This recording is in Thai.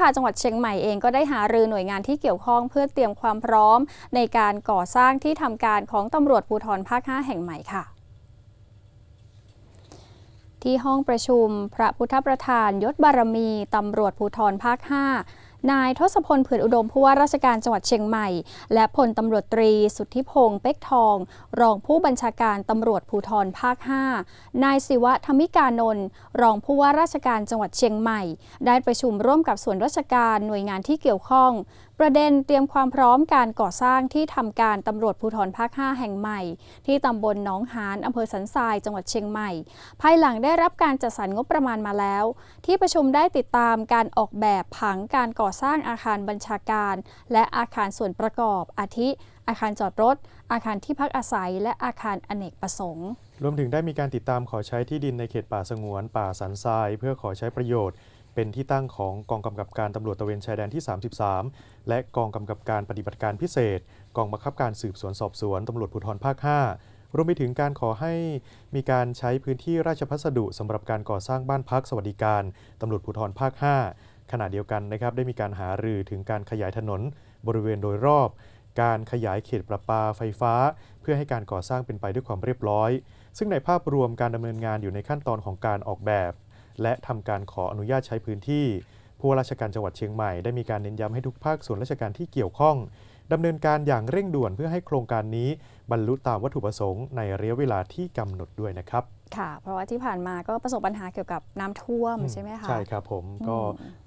ค่ะจังหวัดเชียงใหม่เองก็ได้หารือหน่วยงานที่เกี่ยวข้องเพื่อเตรียมความพร้อม ในการก่อสร้างที่ทำการของตำรวจภูธรภาค 5 แห่งใหม่ค่ะที่ห้องประชุมพระพุทธประธานยศบารมี ตำรวจภูธรภาค 5 นายทศพลเผื่อนอุดมผู้ว่าราชการจังหวัดเชียงใหม่ และพลตำรวจตรี สุทธิพงศ์เป็กทอง รองผู้บัญชาการตำรวจภูธรภาค 5 นายศิวะธรรมิกานนท์รองผู้ว่าราชการจังหวัดเชียงใหม่ ได้ประชุมร่วมกับส่วนราชการหน่วยงานที่เกี่ยวข้อง ประเด็นเตรียมความพร้อมการก่อสร้างที่ทำการตำรวจภูธรภาค 5 แห่งใหม่ ที่ตำบลหนองหานอำเภอสันทรายจังหวัดเชียงใหม่ ภายหลังได้รับการจัดสรรงบประมาณมาแล้ว ที่ประชุมได้ติดตามการออกแบบผังการก่อสร้างอาคารบัญชาการ และอาคารส่วนประกอบ อาทิ อาคารจอดรถ อาคารที่พักอาศัย และอาคารอเนกประสงค์ รวมถึงได้มีการติดตามขอใช้ที่ดินในเขตป่าสงวน ป่าสันทราย เพื่อขอใช้ประโยชน์ เป็นที่ตั้งของกองกำกับการตำรวจตะเวนชายแดนที่ 33 และกองกำกับการปฏิบัติการพิเศษ กองบังคับการสืบสวนสอบสวนตำรวจภูธรภาค 5รวมไปถึงการขอให้มีการใช้พื้นที่ราชพัสดุสำหรับการก่อสร้างบ้านพักสวัสดิการตำรวจภูธรภาค 5 ขณะเดียวกันนะครับได้มีการหารือถึงการขยายถนนบริเวณโดยรอบ การขยายเขตประปาไฟฟ้า เพื่อให้การก่อสร้างเป็นไปด้วยความเรียบร้อย ซึ่งในภาพรวมการดำเนินงานอยู่ในขั้นตอนของการออกแบบ และทำการขออนุญาตใช้พื้นที่ผู้ว่าราชการจังหวัดเชียงใหม่ได้มีการเน้นย้ำให้ทุกภาคส่วนราชการที่เกี่ยวข้องดำเนินการอย่างเร่งด่วนเพื่อให้โครงการนี้บรรลุตามวัตถุประสงค์ในระยะเวลาที่กำหนดด้วยนะครับ ค่ะ เพราะว่าที่ผ่านมาก็ประสบปัญหาเกี่ยวกับน้ำท่วมใช่ไหมคะ ใช่ครับผมก็อืม